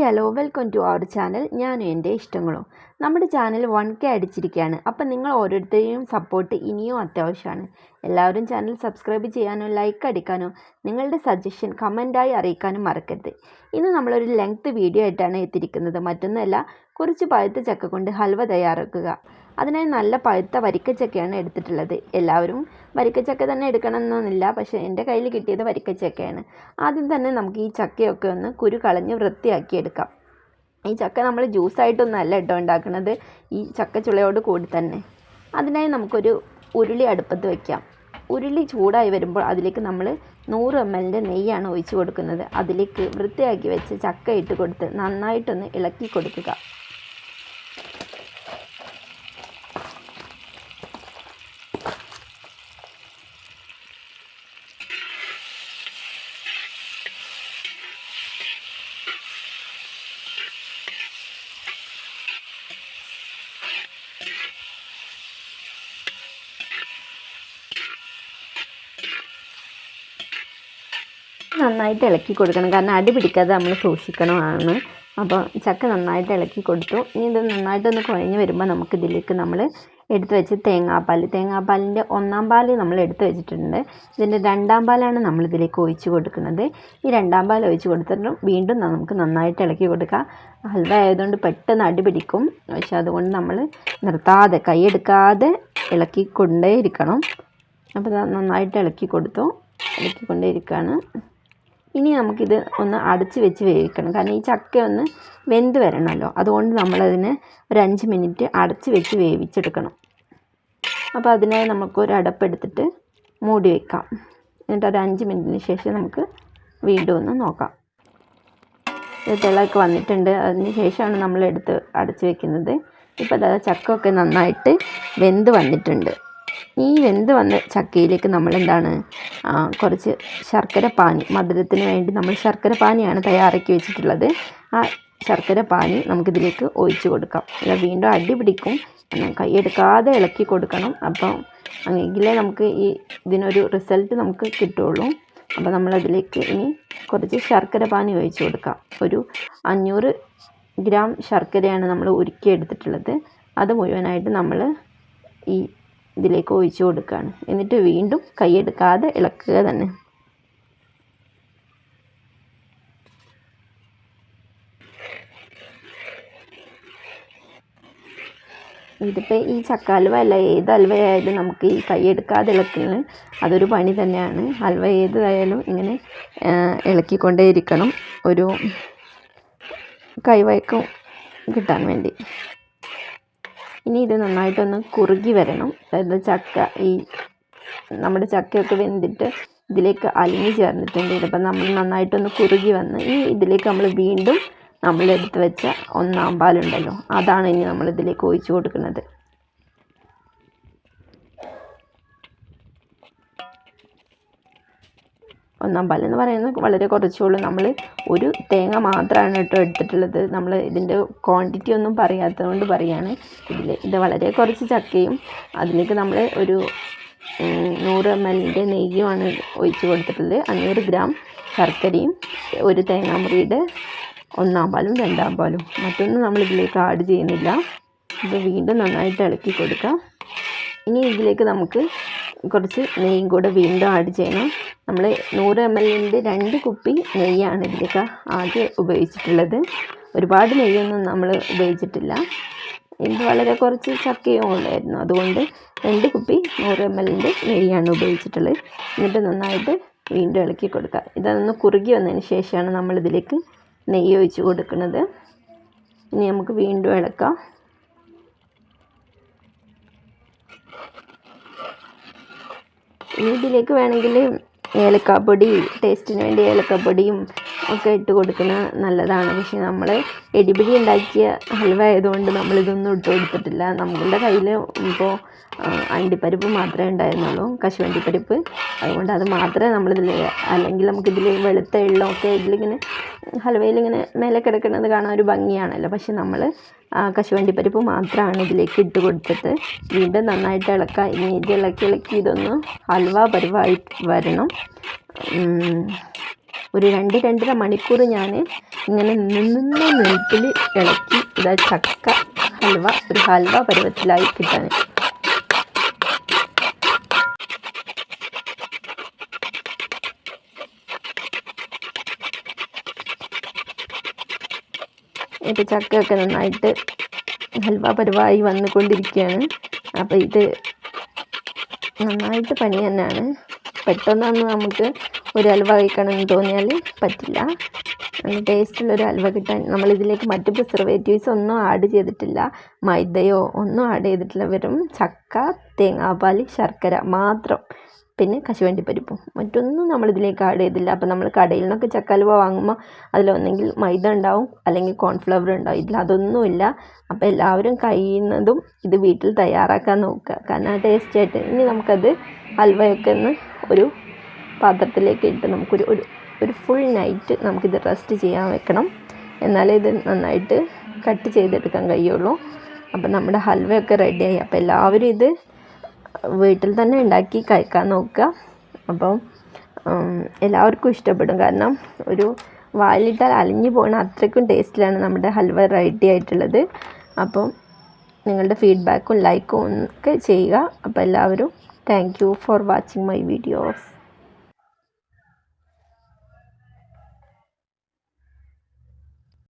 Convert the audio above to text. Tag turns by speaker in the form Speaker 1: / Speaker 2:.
Speaker 1: Hi hello welcome to our channel ഞാനും എന്റെ ഇഷ്ടങ്ങളും നമ്മുടെ ചാനൽ വൺ കെ അടിച്ചിരിക്കുകയാണ്. അപ്പം നിങ്ങൾ ഓരോരുത്തരെയും സപ്പോർട്ട് ഇനിയും അത്യാവശ്യമാണ്. എല്ലാവരും ചാനൽ സബ്സ്ക്രൈബ് ചെയ്യാനോ ലൈക്ക് അടിക്കാനോ നിങ്ങളുടെ സജഷൻ കമന്റായി അറിയിക്കാനും മറക്കരുത്. ഇന്ന് നമ്മളൊരു ലെങ്ത് വീഡിയോ ആയിട്ടാണ് എത്തിയിരിക്കുന്നത്. മറ്റൊന്നുമല്ല കുറച്ച് പഴുത്ത ചക്ക കൊണ്ട് ഹൽവ തയ്യാറാക്കുക. അതിനായി നല്ല പഴുത്ത വരിക്കച്ചക്കയാണ് എടുത്തിട്ടുള്ളത്. എല്ലാവരും വരിക്കച്ചക്ക തന്നെ എടുക്കണമെന്നൊന്നുമില്ല പക്ഷേ എന്റെ കയ്യിൽ കിട്ടിയത് വരിക്കച്ചക്കയാണ്. ആദ്യം തന്നെ നമുക്ക് ഈ ചക്കയൊക്കെ ഒന്ന് കുരു കളഞ്ഞ് വൃത്തിയാക്കി എടുക്കാം ഈ ചക്ക നമ്മൾ ജ്യൂസായിട്ടൊന്നുമല്ല കേട്ടോ ഉണ്ടാക്കുന്നത് ഈ ചക്കച്ചുളയോട് കൂടി തന്നെ. അതിനായി നമുക്കൊരു ഉരുളി അടുപ്പത്ത് വയ്ക്കാം ഉരുളി ചൂടായി വരുമ്പോൾ അതിലേക്ക് നമ്മൾ നൂറ് എം എല്ലിന്റെ നെയ്യാണ് ഒഴിച്ചു കൊടുക്കുന്നത്. അതിലേക്ക് വൃത്തിയാക്കി വെച്ച് ചക്ക ഇട്ട് കൊടുത്ത് നന്നായിട്ടൊന്ന് ഇളക്കി കൊടുക്കുക. നന്നായിട്ട് ഇളക്കി കൊടുക്കണം. കാരണം അടി പിടിക്കാതെ നമ്മൾ സൂക്ഷിക്കണമാണ് അപ്പോൾ ചക്ക നന്നായിട്ട് ഇളക്കി കൊടുത്തു. ഇനി ഇത് നന്നായിട്ടൊന്ന് കുഴഞ്ഞ് വരുമ്പോൾ നമുക്ക് ഇതിലേക്ക് നമ്മൾ എടുത്തു വെച്ച് തേങ്ങാപ്പാൽ തേങ്ങാപ്പാലിന്റെ ഒന്നാം പാൽ നമ്മൾ എടുത്തു വെച്ചിട്ടുണ്ട്. ഇതിന്റെ രണ്ടാം പാലാണ് നമ്മൾ ഇതിലേക്ക് ഒഴിച്ച് കൊടുക്കുന്നത്. ഈ രണ്ടാം പാൽ ഒഴിച്ച് കൊടുത്തിട്ടും വീണ്ടും നമുക്ക് നന്നായിട്ട് ഇളക്കി കൊടുക്കുക ഹൽവ ആയതുകൊണ്ട് പെട്ടെന്ന് അടി പിടിക്കും. പക്ഷെ അതുകൊണ്ട് നമ്മൾ നിർത്താതെ കൈയെടുക്കാതെ ഇളക്കി കൊണ്ടേ ഇരിക്കണം അപ്പോൾ നന്നായിട്ട് ഇളക്കി കൊടുത്തു. ഇളക്കി കൊണ്ടേ ഇരിക്കുകയാണ് ഇനി നമുക്കിത് ഒന്ന് അടച്ച് വെച്ച് വേവിക്കണം. കാരണം ഈ ചക്ക ഒന്ന് വെന്ത് വരണമല്ലോ. അതുകൊണ്ട് നമ്മളതിനെ ഒരു അഞ്ച് മിനിറ്റ് അടച്ച് വെച്ച് വേവിച്ചെടുക്കണം. അപ്പോൾ അതിനായി നമുക്കൊരു അടപ്പെടുത്തിട്ട് മൂടി വയ്ക്കാം എന്നിട്ട് ഒരു അഞ്ച് മിനിറ്റിന് ശേഷം നമുക്ക് വീണ്ടും ഒന്ന് നോക്കാം. തിളക്ക് വന്നിട്ടുണ്ട്. അതിന് ശേഷമാണ് നമ്മൾ എടുത്ത് അടച്ച് വെക്കുന്നത്. ഇപ്പോൾ അതായത് ചക്ക ഒക്കെ നന്നായിട്ട് വെന്ത് വന്നിട്ടുണ്ട്. ഈ വെന്ത് വന്ന ചക്കയിലേക്ക് നമ്മൾ എന്താണ് കുറച്ച് ശർക്കര പാനി മധുരത്തിന് വേണ്ടി നമ്മൾ ശർക്കര പാനിയാണ് തയ്യാറാക്കി വെച്ചിട്ടുള്ളത്. ആ ശർക്കര പാനി നമുക്കിതിലേക്ക് ഒഴിച്ചു കൊടുക്കാം. അല്ല വീണ്ടും അടി പിടിക്കും. കൈയെടുക്കാതെ ഇളക്കി കൊടുക്കണം. അപ്പം എങ്കിലേ നമുക്ക് ഈ ഇതിനൊരു റിസൾട്ട് നമുക്ക് കിട്ടുള്ളൂ. അപ്പോൾ നമ്മളതിലേക്ക് ഇനി കുറച്ച് ശർക്കര പാനി ഒഴിച്ച് കൊടുക്കാം. ഒരു അഞ്ഞൂറ് ഗ്രാം ശർക്കരയാണ് നമ്മൾ ഉരുക്കിയെടുത്തിട്ടുള്ളത്. അത് മുഴുവനായിട്ട് നമ്മൾ ഈ ഇതിലേക്ക് ഒഴിച്ചു കൊടുക്കുകയാണ്. എന്നിട്ട് വീണ്ടും കൈയെടുക്കാതെ ഇളക്കുക തന്നെ. ഇതിപ്പോൾ ഈ ചക്കാലുവ അല്ല ഏത് ഹൽവയായാലും നമുക്ക് ഈ കൈയെടുക്കാതെ ഇളക്കുന്നത് അതൊരു പണി തന്നെയാണ്. ഹൽവ ഏതായാലും ഇങ്ങനെ ഇളക്കിക്കൊണ്ടേയിരിക്കണം. ഒരു കൈവഴക്കം കിട്ടാൻ വേണ്ടി. ഇനി ഇത് നന്നായിട്ടൊന്ന് കുറുകി വരണം. അതായത് ചക്ക ഈ നമ്മുടെ ചക്കയൊക്കെ വെന്തിട്ട് ഇതിലേക്ക് അലിഞ്ഞു ചേർന്നിട്ടുണ്ട്. ഇതിപ്പോൾ നമ്മൾ നന്നായിട്ടൊന്ന് കുറുകി വന്ന് ഈ ഇതിലേക്ക് നമ്മൾ വീണ്ടും നമ്മളെടുത്ത് വെച്ച ഒന്നാം പാലുണ്ടല്ലോ. അതാണ് ഇനി നമ്മൾ ഇതിലേക്ക് ഒഴിച്ചു കൊടുക്കുന്നത്. ഒന്നാം പാൽ എന്ന് പറയുന്നത് വളരെ കുറച്ചുള്ളൂ നമ്മൾ ഒരു തേങ്ങ മാത്രമാണ് കേട്ടോ എടുത്തിട്ടുള്ളത്. നമ്മൾ ഇതിന്റെ ക്വാണ്ടിറ്റി ഒന്നും പറയാത്തതുകൊണ്ട് പറയാണ് ഇതിൽ ഇത് വളരെ കുറച്ച് ചക്കയും അതിലേക്ക് നമ്മൾ ഒരു നൂറ് എം എല്ലിന്റെ നെയ്യുമാണ് ഒഴിച്ച് കൊടുത്തിട്ടുള്ളത്. അഞ്ഞൂറ് ഗ്രാം ശർക്കരയും ഒരു തേങ്ങാമുറിയുടെ ഒന്നാം പാലും രണ്ടാം പാലും. മറ്റൊന്നും നമ്മൾ ഇതിലേക്ക് ആഡ് ചെയ്യുന്നില്ല. ഇത് വീണ്ടും നന്നായിട്ട് ഇളക്കി കൊടുക്കാം. ഇനി ഇതിലേക്ക് നമുക്ക് കുറച്ച് നെയ്യും കൂടെ വീണ്ടും ആഡ് ചെയ്യണം. നമ്മൾ നൂറ് എം എല്ലിന്റെ രണ്ട് കുപ്പി നെയ്യാണ് ഇതിലേക്ക് ആദ്യം ഉപയോഗിച്ചിട്ടുള്ളത്. ഒരുപാട് നെയ്യൊന്നും നമ്മൾ ഉപയോഗിച്ചിട്ടില്ല. ഇത് വളരെ കുറച്ച് ചക്കയും ഉണ്ടായിരുന്നു. അതുകൊണ്ട് രണ്ട് കുപ്പി നൂറ് എം എല്ലിന്റെ നെയ്യാണ് ഉപയോഗിച്ചിട്ടുള്ളത്. എന്നിട്ട് നന്നായിട്ട് വീണ്ടും ഇളക്കി കൊടുക്കുക. ഇതൊന്ന് കുറുകി വന്നതിന് ശേഷമാണ് നമ്മളിതിലേക്ക് നെയ്യ് ഒഴിച്ച് കൊടുക്കുന്നത്. ഇനി നമുക്ക് വീണ്ടും ഇളക്കാം. ഇനി ഇതിലേക്ക് വേണമെങ്കിൽ ഏലക്കാപ്പൊടി ടേസ്റ്റിന് വേണ്ടി ഏലക്കാപ്പൊടിയും ഒക്കെ ഇട്ട് കൊടുക്കുന്നത് നല്ലതാണ്. പക്ഷേ നമ്മൾ എടിപിടി ഉണ്ടാക്കിയ ഹൽവ ആയതുകൊണ്ട് നമ്മളിതൊന്നും ഇട്ട് കൊടുത്തിട്ടില്ല. നമ്മളുടെ കയ്യിൽ ഇപ്പോൾ അണ്ടിപ്പരിപ്പ് മാത്രമേ ഉണ്ടായിരുന്നുള്ളൂ കശുവണ്ടിപ്പരിപ്പ്. അതുകൊണ്ട് അത് മാത്രമേ നമ്മളിതിൽ അല്ലെങ്കിൽ നമുക്കിതിൽ വെളുത്ത എള്ളമൊക്കെ ഇതിലിങ്ങനെ ഹൽവയിലിങ്ങനെ മേലെ കിടക്കുന്നത് കാണാൻ ഒരു ഭംഗിയാണല്ലോ. പക്ഷെ നമ്മൾ കശുവണ്ടി പരിപ്പ് മാത്രമാണ് ഇതിലേക്ക് ഇട്ട് കൊടുത്തിട്ട് വീണ്ടും നന്നായിട്ട് ഇളക്കുക ഇനി ഇത് ഇളക്കി ഇളക്കി ഇതൊന്ന് ഹൽവ പരിവായി വരണം. ഒരു രണ്ട് രണ്ടര മണിക്കൂർ ഞാൻ ഇങ്ങനെ നിന്ന് നിൽപ്പിൽ ഇളക്കി ഇതാ ചക്ക ഹൽവ ഒരു ഹൽവ പരുവത്തിലായി കിട്ടാൻ ഇപ്പോൾ ചക്കയൊക്കെ നന്നായിട്ട് ഹൽവ പരുവായി വന്നുകൊണ്ടിരിക്കുകയാണ്. അപ്പോൾ ഇത് നന്നായിട്ട് പണി തന്നെയാണ്. പെട്ടെന്നൊന്നും നമുക്ക് ഒരു ഹൽവ കഴിക്കണമെന്ന് തോന്നിയാൽ പറ്റില്ല. നല്ല ടേസ്റ്റുള്ള ഒരു ഹൽവ കിട്ടാൻ നമ്മളിതിലേക്ക് മറ്റ് പ്രിസർവേറ്റീവ്സ് ഒന്നും ആഡ് ചെയ്തിട്ടില്ല. മൈദയോ ഒന്നും ആഡ് ചെയ്തിട്ടില്ല. വെറും ചക്ക തേങ്ങാപ്പാൽ ശർക്കര മാത്രം. പിന്നെ കശുവണ്ടി പരിപ്പും. മറ്റൊന്നും നമ്മളിതിലേക്ക് ആഡ് ചെയ്തില്ല. അപ്പോൾ നമ്മൾ കടയിൽ നിന്നൊക്കെ ചക്കാലുവ വാങ്ങുമ്പോൾ അതിലൊന്നെങ്കിൽ മൈദ ഉണ്ടാവും അല്ലെങ്കിൽ കോൺഫ്ലവർ ഉണ്ടാവും. ഇതിൽ അതൊന്നുമില്ല. അപ്പോൾ എല്ലാവരും കഴിയുന്നതും ഇത് വീട്ടിൽ തയ്യാറാക്കാൻ നോക്കുക. കാരണം ആ ടേസ്റ്റ് ആയിട്ട് ഇനി നമുക്കത് ഹൽവയൊക്കെ ഒന്ന് ഒരു പാത്രത്തിലേക്ക് ഇട്ട് നമുക്കൊരു ഒരു ഒരു ഫുൾ നൈറ്റ് നമുക്കിത് റെസ്റ്റ് ചെയ്യാൻ വെക്കണം. എന്നാലേ ഇത് നന്നായിട്ട് കട്ട് ചെയ്തെടുക്കാൻ കഴിയുള്ളൂ. അപ്പം നമ്മുടെ ഹൽവയൊക്കെ റെഡിയായി അപ്പോൾ എല്ലാവരും ഇത് വീട്ടിൽ തന്നെ ഉണ്ടാക്കി കഴിക്കാൻ നോക്കുക. അപ്പം എല്ലാവർക്കും ഇഷ്ടപ്പെടും. കാരണം ഒരു വായിലിട്ടാൽ അലിഞ്ഞു പോകുന്ന അത്രയ്ക്കും ടേസ്റ്റിലാണ് നമ്മുടെ ഹൽവ റെഡി ആയിട്ടുള്ളത്. അപ്പം നിങ്ങളുടെ ഫീഡ്ബാക്കും ലൈക്കും ഒക്കെ ചെയ്യുക. അപ്പോൾ എല്ലാവരും thank you for watching my videos